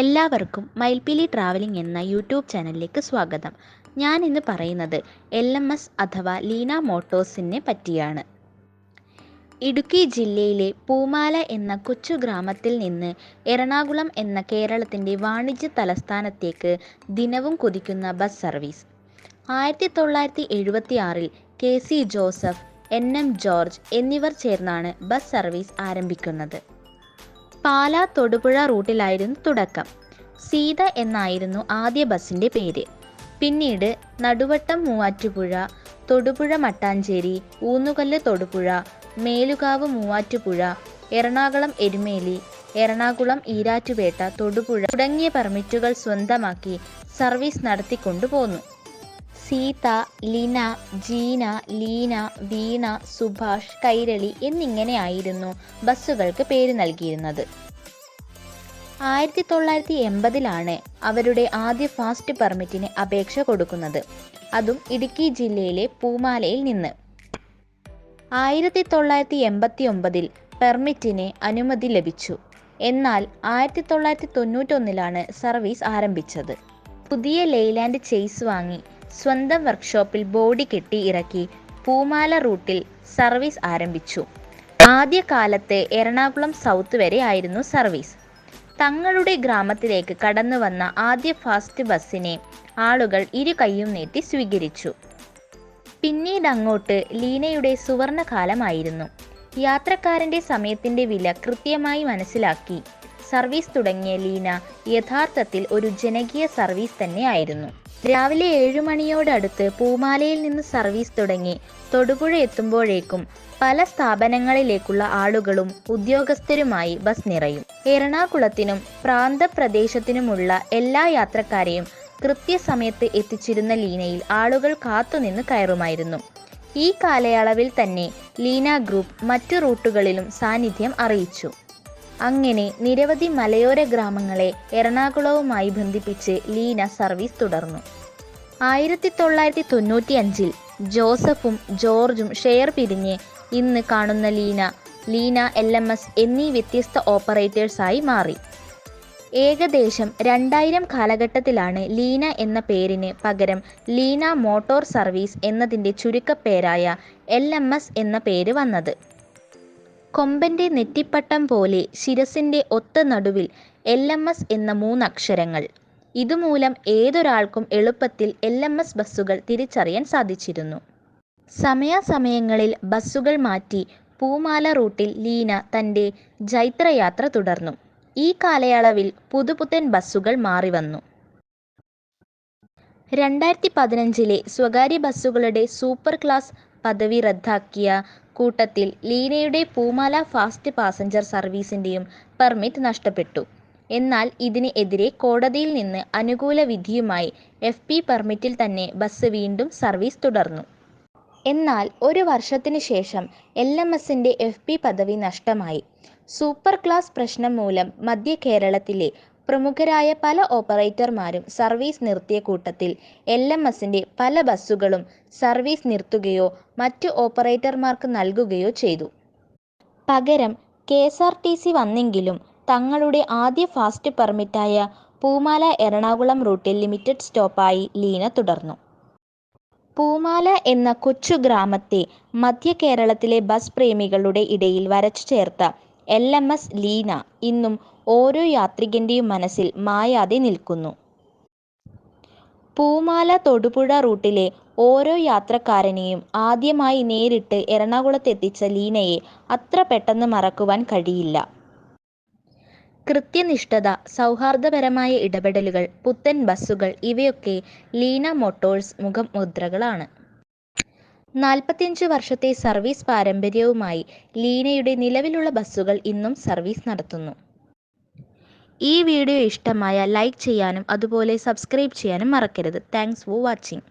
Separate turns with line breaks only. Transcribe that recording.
എല്ലാവർക്കും മയിൽപ്പീലി ട്രാവലിംഗ് എന്ന യൂട്യൂബ് ചാനലിലേക്ക് സ്വാഗതം. ഞാൻ ഇന്ന് പറയുന്നത് എൽ എം എസ് അഥവാ ലീന മോട്ടോഴ്സിനെ പറ്റിയാണ്. ഇടുക്കി ജില്ലയിലെ പൂമാല എന്ന കൊച്ചു ഗ്രാമത്തിൽ നിന്ന് എറണാകുളം എന്ന കേരളത്തിന്റെ വാണിജ്യ തലസ്ഥാനത്തേക്ക് ദിനവും കുതിക്കുന്ന ബസ് സർവീസ്. ആയിരത്തി തൊള്ളായിരത്തി എഴുപത്തി ആറിൽ K C Joseph N M George എന്നിവർ ചേർന്നാണ് ബസ് സർവീസ് ആരംഭിക്കുന്നത്. പാലാ തൊടുപുഴ റൂട്ടിലായിരുന്നു തുടക്കം. സീത എന്നായിരുന്നു ആദ്യ ബസ്സിന്റെ പേര്. പിന്നീട് നടുവട്ടം മൂവാറ്റുപുഴ തൊടുപുഴ മട്ടാഞ്ചേരി ഊന്നുകല്ല് തൊടുപുഴ മേലുകാവ് മൂവാറ്റുപുഴ എറണാകുളം എരുമേലി എറണാകുളം ഈരാറ്റുപേട്ട തൊടുപുഴ തുടങ്ങിയ പെർമിറ്റുകൾ സ്വന്തമാക്കി സർവീസ് നടത്തിക്കൊണ്ടുപോന്നു. സീത ലിന ജീന ലീന വീണ സുഭാഷ് കൈരളി എന്നിങ്ങനെയായിരുന്നു ബസ്സുകൾക്ക് പേര് നൽകിയിരുന്നത്. ആയിരത്തി തൊള്ളായിരത്തി എൺപതിലാണ് അവരുടെ ആദ്യ ഫാസ്റ്റ് പെർമിറ്റിന് അപേക്ഷ കൊടുക്കുന്നത്. അതും ഇടുക്കി ജില്ലയിലെ പൂമാലയിൽ നിന്ന്. ആയിരത്തി തൊള്ളായിരത്തി എൺപത്തി ഒമ്പതിൽ പെർമിറ്റിന് അനുമതി ലഭിച്ചു. എന്നാൽ ആയിരത്തി തൊള്ളായിരത്തി തൊണ്ണൂറ്റൊന്നിലാണ് സർവീസ് ആരംഭിച്ചത്. പുതിയ ലെയ്ലാൻഡ് ചെയ്സ് വാങ്ങി. സ്വന്തം വർക്ക്ഷോപ്പിൽ ബോഡി കെട്ടി ഇറക്കി പൂമാല റൂട്ടിൽ സർവീസ് ആരംഭിച്ചു. ആദ്യ കാലത്ത് എറണാകുളം സൗത്ത് വരെ ആയിരുന്നു സർവീസ് തങ്ങളുടെ ഗ്രാമത്തിലേക്ക് കടന്നു വന്ന ആദ്യ ഫാസ്റ്റ് ബസ്സിനെ ആളുകൾ ഇരു കൈയും നീട്ടി സ്വീകരിച്ചു. പിന്നീട് അങ്ങോട്ട് ലീനയുടെ സുവർണകാലമായിരുന്നു. യാത്രക്കാരന്റെ സമയത്തിന്റെ വില കൃത്യമായി മനസ്സിലാക്കി. സർവീസ് തുടങ്ങിയ ലീന യഥാർത്ഥത്തിൽ ഒരു ജനകീയ സർവീസ് തന്നെയായിരുന്നു. രാവിലെ ഏഴു മണിയോടടുത്ത് പൂമാലയിൽ നിന്ന് സർവീസ് തുടങ്ങി. തൊടുപുഴ എത്തുമ്പോഴേക്കും പല സ്ഥാപനങ്ങളിലേക്കുള്ള ആളുകളും ഉദ്യോഗസ്ഥരുമായി ബസ് നിറയും. എറണാകുളത്തിനും പ്രാന്തപ്രദേശത്തിനുമുള്ള എല്ലാ യാത്രക്കാരെയും കൃത്യസമയത്ത് എത്തിച്ചിരുന്ന ലീനയിൽ ആളുകൾ കാത്തുനിന്ന് കയറുമായിരുന്നു. ഈ കാലയളവിൽ തന്നെ ലീന ഗ്രൂപ്പ് മറ്റു റൂട്ടുകളിലും സാന്നിധ്യം അറിയിച്ചു. അങ്ങനെ നിരവധി മലയോര ഗ്രാമങ്ങളെ എറണാകുളവുമായി ബന്ധിപ്പിച്ച് ലീന സർവീസ് തുടർന്നു. ആയിരത്തി തൊള്ളായിരത്തി തൊണ്ണൂറ്റി അഞ്ചിൽ ജോസഫും ജോർജും ഷെയർ പിരിഞ്ഞ് ഇന്ന് കാണുന്ന Leena Leena L M S എന്നീ വ്യത്യസ്ത ഓപ്പറേറ്റേഴ്സായി മാറി. ഏകദേശം രണ്ടായിരം കാലഘട്ടത്തിലാണ് ലീന എന്ന പേരിന് പകരം ലീന മോട്ടോർ സർവീസ് എന്നതിന്റെ ചുരുക്കപ്പേരായ എൽ എം എസ് എന്ന പേര് വന്നത്. കൊമ്പന്റെ നെറ്റിപ്പട്ടം പോലെ ശിരസിന്റെ ഒത്ത നടുവിൽ എൽ എം എസ് എന്ന മൂന്നക്ഷരങ്ങൾ. ഇതുമൂലം ഏതൊരാൾക്കും എളുപ്പത്തിൽ എൽ എം എസ് ബസ്സുകൾ തിരിച്ചറിയാൻ സാധിച്ചിരുന്നു. സമയാസമയങ്ങളിൽ ബസ്സുകൾ മാറ്റി പൂമാല റൂട്ടിൽ ലീന തന്റെ ജൈത്രയാത്ര തുടർന്നു. ഈ കാലയളവിൽ പുതുപുത്തൻ ബസ്സുകൾ മാറി വന്നു രണ്ടായിരത്തി പതിനഞ്ചിലെ സ്വകാര്യ ബസ്സുകളുടെ സൂപ്പർ ക്ലാസ് പദവി റദ്ദാക്കിയ കൂട്ടത്തിൽ ലീനയുടെ പൂമാല ഫാസ്റ്റ് പാസഞ്ചർ സർവീസിന്റെയും പെർമിറ്റ് നഷ്ടപ്പെട്ടു. എന്നാൽ ഇതിന് എതിരെ കോടതിയിൽ നിന്ന് അനുകൂല വിധിയുമായി എഫ് പി പെർമിറ്റിൽ തന്നെ ബസ് വീണ്ടും സർവീസ് തുടർന്നു. എന്നാൽ ഒരു വർഷത്തിന് ശേഷം എൽ എം എസിന്റെ എഫ് പി പദവി നഷ്ടമായി. സൂപ്പർ ക്ലാസ് പ്രശ്നം മൂലം മധ്യ കേരളത്തിലെ പ്രമുഖരായ പല ഓപ്പറേറ്റർമാരും സർവീസ് നിർത്തിയ കൂട്ടത്തിൽ എൽ എം എസിന്റെ പല ബസ്സുകളും സർവീസ് നിർത്തുകയോ മറ്റ് ഓപ്പറേറ്റർമാർക്ക് നൽകുകയോ ചെയ്തു. പകരം K S R T C വന്നെങ്കിലും തങ്ങളുടെ ആദ്യ ഫാസ്റ്റ് പെർമിറ്റായ പൂമാല എറണാകുളം റൂട്ടിൽ ലിമിറ്റഡ് സ്റ്റോപ്പായി ലീന തുടർന്നു. പൂമാല എന്ന കൊച്ചു ഗ്രാമത്തെ മധ്യ കേരളത്തിലെ ബസ് പ്രേമികളുടെ ഇടയിൽ വരച്ചു ചേർത്ത എൽ എം എസ് ലീന ഇന്നും ഓരോ യാത്രികന്റെയും മനസ്സിൽ മായാതെ നിൽക്കുന്നു. പൂമാല തൊടുപുഴ റൂട്ടിലെ ഓരോ യാത്രക്കാരനെയും ആദ്യമായി നേരിട്ട് എറണാകുളത്തെത്തിച്ച ലീനയെ അത്ര പെട്ടെന്ന് മറക്കുവാൻ കഴിയില്ല. കൃത്യനിഷ്ഠത സൗഹാർദ്ദപരമായ ഇടപെടലുകൾ പുത്തൻ ബസ്സുകൾ ഇവയൊക്കെ ലീന മോട്ടോഴ്സ് മുഖമുദ്രകളാണ്. നാൽപ്പത്തിയഞ്ച് വർഷത്തെ സർവീസ് പാരമ്പര്യവുമായി ലീനയുടെ നിലവിലുള്ള ബസ്സുകൾ ഇന്നും സർവീസ് നടത്തുന്നു. ഈ വീഡിയോ ഇഷ്ടമായാൽ ലൈക്ക് ചെയ്യാനും അതുപോലെ സബ്സ്ക്രൈബ് ചെയ്യാനും മറക്കരുത്. Thanks for watching